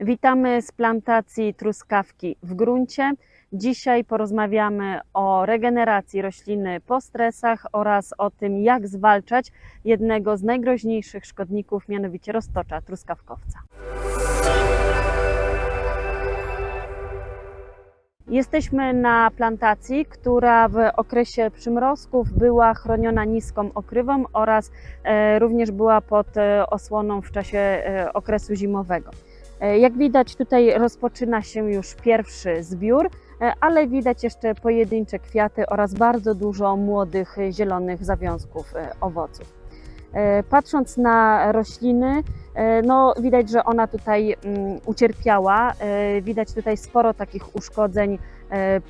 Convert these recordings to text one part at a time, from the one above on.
Witamy z plantacji truskawki w gruncie. Dzisiaj porozmawiamy o regeneracji rośliny po stresach oraz o tym, jak zwalczać jednego z najgroźniejszych szkodników, mianowicie roztocza truskawkowca. Jesteśmy na plantacji, która w okresie przymrozków była chroniona niską okrywą oraz e, również była pod e, osłoną w czasie e, okresu zimowego. E, Jak widać, tutaj rozpoczyna się już pierwszy zbiór, e, ale widać jeszcze pojedyncze kwiaty oraz bardzo dużo młodych zielonych zawiązków e, owoców. Patrząc na rośliny, no widać, że ona tutaj mm, ucierpiała. Widać tutaj sporo takich uszkodzeń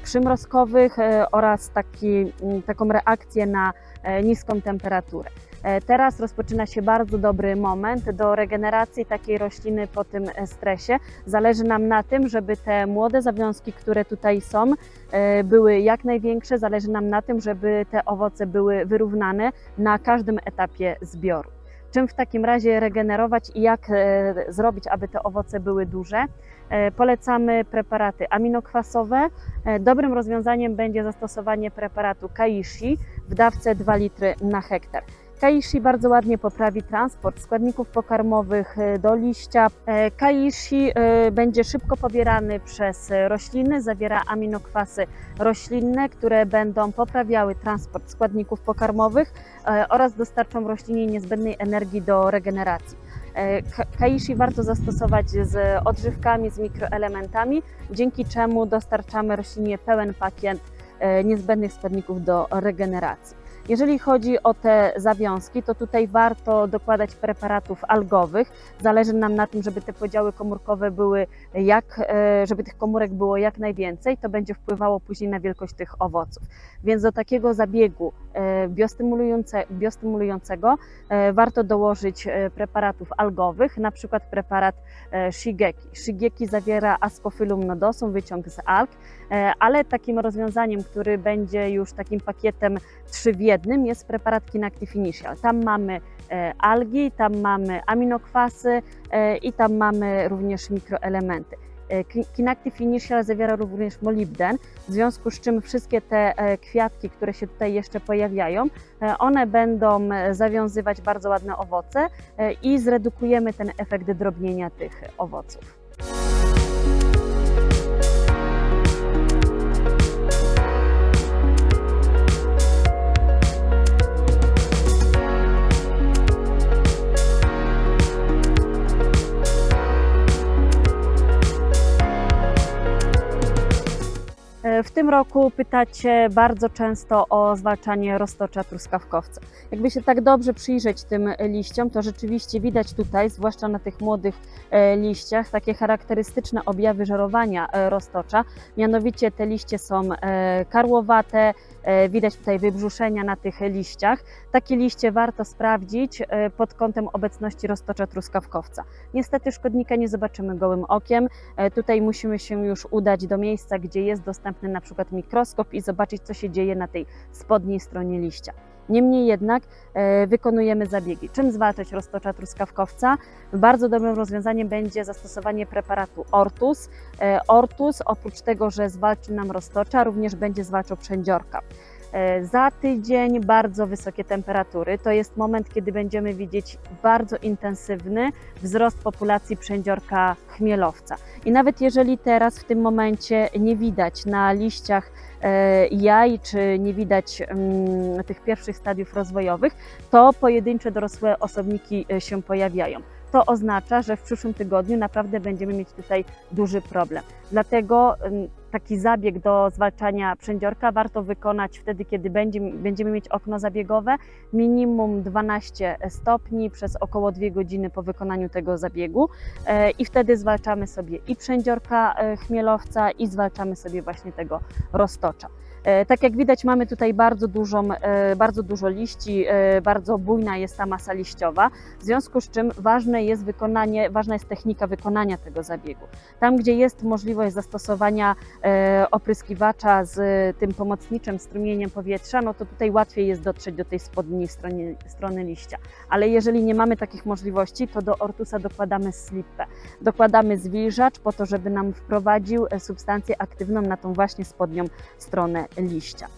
przymrozkowych e, oraz taki, taką reakcję na e, niską temperaturę. E, Teraz rozpoczyna się bardzo dobry moment do regeneracji takiej rośliny po tym e, stresie. Zależy nam na tym, żeby te młode zawiązki, które tutaj są, e, były jak największe. Zależy nam na tym, żeby te owoce były wyrównane na każdym etapie zbioru. Czym w takim razie regenerować i jak e, zrobić, aby te owoce były duże? E, Polecamy preparaty aminokwasowe. E, Dobrym rozwiązaniem będzie zastosowanie preparatu Kaishi w dawce 2 litry na hektar. Kaishi bardzo ładnie poprawi transport składników pokarmowych e, do liścia. Kaishi będzie szybko pobierany przez rośliny, zawiera aminokwasy roślinne, które będą poprawiały transport składników pokarmowych oraz dostarczą roślinie niezbędnej energii do regeneracji. E, ka- Kaishi warto zastosować z odżywkami, z mikroelementami, dzięki czemu dostarczamy roślinie pełen pakiet e, niezbędnych składników do regeneracji. Jeżeli chodzi o te zawiązki, to tutaj warto dokładać preparatów algowych. Zależy nam na tym, żeby te podziały komórkowe były jak, e, żeby tych komórek było jak najwięcej, to będzie wpływało później na wielkość tych owoców. Więc do takiego zabiegu biostymulujące, biostymulującego e, warto dołożyć e, preparatów algowych, na przykład preparat e, Shigeki. Shigeki zawiera Ascophyllum nodosum, wyciąg z alg, e, ale takim rozwiązaniem, który będzie już takim pakietem trzy w jednym jest preparat Kinactive Initial. Tam mamy e, algi, tam mamy aminokwasy e, i tam mamy również mikroelementy. E, Ki- Kinactive Initial zawiera również molibden, w związku z czym wszystkie te e, kwiatki, które się tutaj jeszcze pojawiają, e, one będą zawiązywać bardzo ładne owoce i zredukujemy ten efekt drobnienia tych owoców. W tym roku pytacie bardzo często o zwalczanie roztocza truskawkowca. Jakby się tak dobrze przyjrzeć tym liściom, to rzeczywiście widać tutaj, zwłaszcza na tych młodych e, liściach, takie charakterystyczne objawy żerowania e, roztocza. Mianowicie te liście są e, karłowate, widać tutaj wybrzuszenia na tych liściach. Takie liście warto sprawdzić e, pod kątem obecności roztocza truskawkowca. Niestety szkodnika nie zobaczymy gołym okiem. E, Tutaj musimy się już udać do miejsca, gdzie jest dostępny na przykład mikroskop i zobaczyć, co się dzieje na tej spodniej stronie liścia. Niemniej jednak e, wykonujemy zabiegi. Czym zwalczać roztocza truskawkowca? Bardzo dobrym rozwiązaniem będzie zastosowanie preparatu Ortus. E, Ortus oprócz tego, że zwalczy nam roztocza, również będzie zwalczał przędziorka. E, Za tydzień bardzo wysokie temperatury. To jest moment, kiedy będziemy widzieć bardzo intensywny wzrost populacji przędziorka chmielowca. I nawet jeżeli teraz w tym momencie nie widać na liściach e, jaj, czy nie widać mm, tych pierwszych stadiów rozwojowych, to pojedyncze dorosłe osobniki e, się pojawiają. To oznacza, że w przyszłym tygodniu naprawdę będziemy mieć tutaj duży problem. Dlatego taki zabieg do zwalczania przędziorka warto wykonać wtedy, kiedy będzie, będziemy mieć okno zabiegowe, minimum 12 stopni przez około 2 godziny po wykonaniu tego zabiegu E, i wtedy zwalczamy sobie i przędziorka e, chmielowca i zwalczamy sobie właśnie tego roztocza. E, Tak jak widać, mamy tutaj bardzo, dużą, e, bardzo dużo liści, e, bardzo bujna jest ta masa liściowa, w związku z czym ważne jest wykonanie, ważna jest technika wykonania tego zabiegu. Tam, gdzie jest możliwość zastosowania opryskiwacza z tym pomocniczym strumieniem powietrza, no to tutaj łatwiej jest dotrzeć do tej spodniej strony, strony liścia. Ale jeżeli nie mamy takich możliwości, to do ortusa dokładamy slipę. Dokładamy zwilżacz po to, żeby nam wprowadził substancję aktywną na tą właśnie spodnią stronę liścia.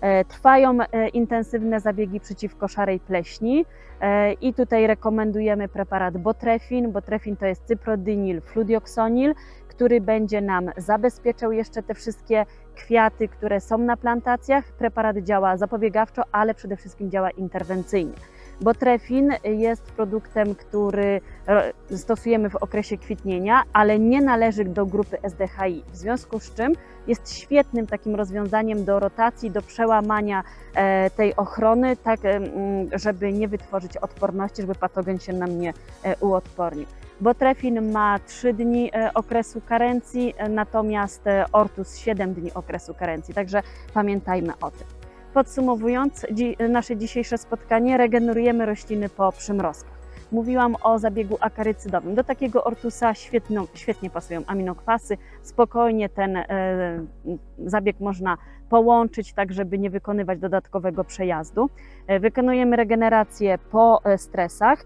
E, Trwają e, intensywne zabiegi przeciwko szarej pleśni e, i tutaj rekomendujemy preparat Botrefin. Botrefin to jest cyprodynil, fludioxonil, który będzie nam zabezpieczał jeszcze te wszystkie kwiaty, które są na plantacjach. Preparat działa zapobiegawczo, ale przede wszystkim działa interwencyjnie. Botrefin jest produktem, który stosujemy w okresie kwitnienia, ale nie należy do grupy SDHI, w związku z czym jest świetnym takim rozwiązaniem do rotacji, do przełamania e, tej ochrony, tak żeby nie wytworzyć odporności, żeby patogen się nam nie e, uodpornił. Botrefin ma 3 dni e, okresu karencji, natomiast Ortus 7 dni okresu karencji, także pamiętajmy o tym. Podsumowując nasze dzisiejsze spotkanie, regenerujemy rośliny po przymrozkach. Mówiłam o zabiegu akarycydowym. Do takiego ortusa świetnie pasują aminokwasy. Spokojnie ten e, zabieg można połączyć, tak żeby nie wykonywać dodatkowego przejazdu. E, wykonujemy regenerację po e, stresach,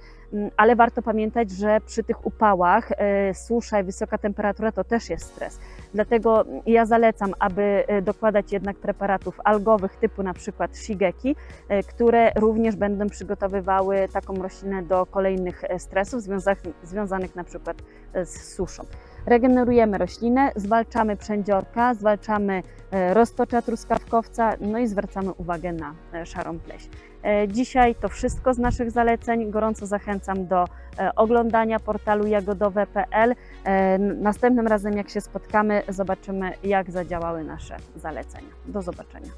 ale warto pamiętać, że przy tych upałach e, susza i wysoka temperatura to też jest stres. Dlatego ja zalecam, aby e, dokładać jednak preparatów algowych typu na przykład shigeki, e, które również będą przygotowywały taką roślinę do kolejnych e, stresów związanych, związanych na przykład z suszą. Regenerujemy roślinę, zwalczamy przędziorka, zwalczamy e, roztocza truskawkowca, no i zwracamy uwagę na e, szarą pleśń. E, Dzisiaj to wszystko z naszych zaleceń. Gorąco zachęcam do oglądania portalu jagodowe.pl. Następnym razem, jak się spotkamy, zobaczymy, jak zadziałały nasze zalecenia. Do zobaczenia.